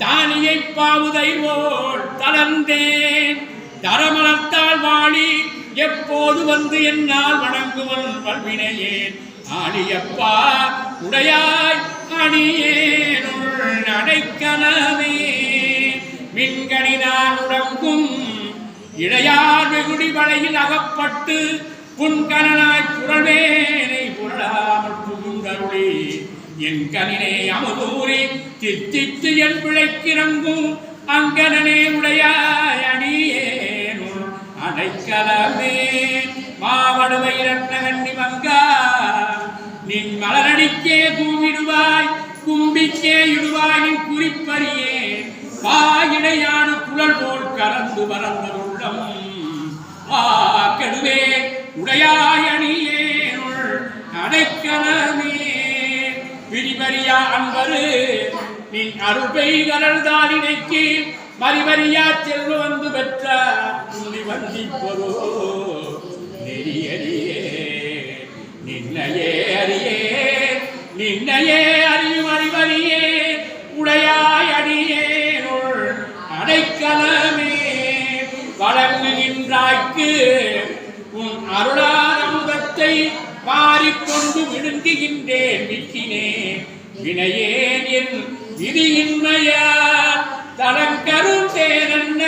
தானியை பாவுதை போல் தளர்ந்தேன். தரமலர்த்தால் வாழி எப்போது வந்து என்னால் வணங்குவன் வல்வினையேன். ஆணியப்பா உடையாய் அணியேனுள் அடைக்கலமே. மின்கணிதான் உறங்கும் இழையார் வெகுடி வலையில் அகப்பட்டு புன்கணனாய் புரவேனை என் கனினே அமுதூரி தித்தித்து என் பிழைக்கிறங்கும் அங்கனே உடையாய் அணியேனுள் அடைக்கலமே மாவடுவை இரட்டகண்ணி மங்கா நின் மலரடிக்கே கூவிடுவாய் கும்பிக்கே இடுவாய் நின் குறிப்பறியே. வாயிடையான குழல் போல் கலந்து பறந்த உள்ளம் ஆ கடுவே உடையாய் அணியேனுள் அடைக்கல விரிவரியா அன்பரு நின் அருள்பை கடல்தான் இணைக்கு மறிவரியா செல்வ வந்து பெற்ற உன்னை வந்திப்பதோ நெறியறியே நின்னையே அறியே நின்னையே அறியும் அறிவறியே உடையாய் அடியேனுள் அடைக்கலமே. வழங்குகின்றாய்க்கு மாறிக்கொண்டு விழுங்குகின்றேன் வினையேன் என் விதியின்மையா? தடங்கருந்தேனென்ன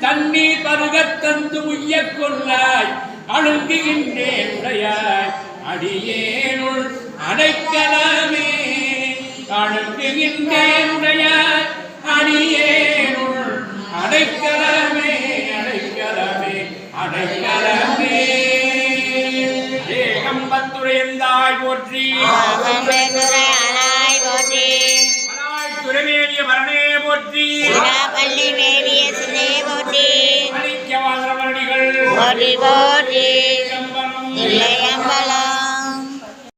தண்ணீர் பருகத் தந்து உய்யக் கொள்ளாய். அழுங்குகின்றேன் உடையாய். அடியேனுள் அடைக்கலமே. அழுங்குகின்றேன் உடையாய். அடியேனுள் அடைக்கலமே அடைக்கலமே அறத்துறையந்தாய் போற்றி. போற்றி துறைமேவிய மரணே போற்றி. பள்ளி மேவிய சிலே போற்றி போற்றி. போற்றி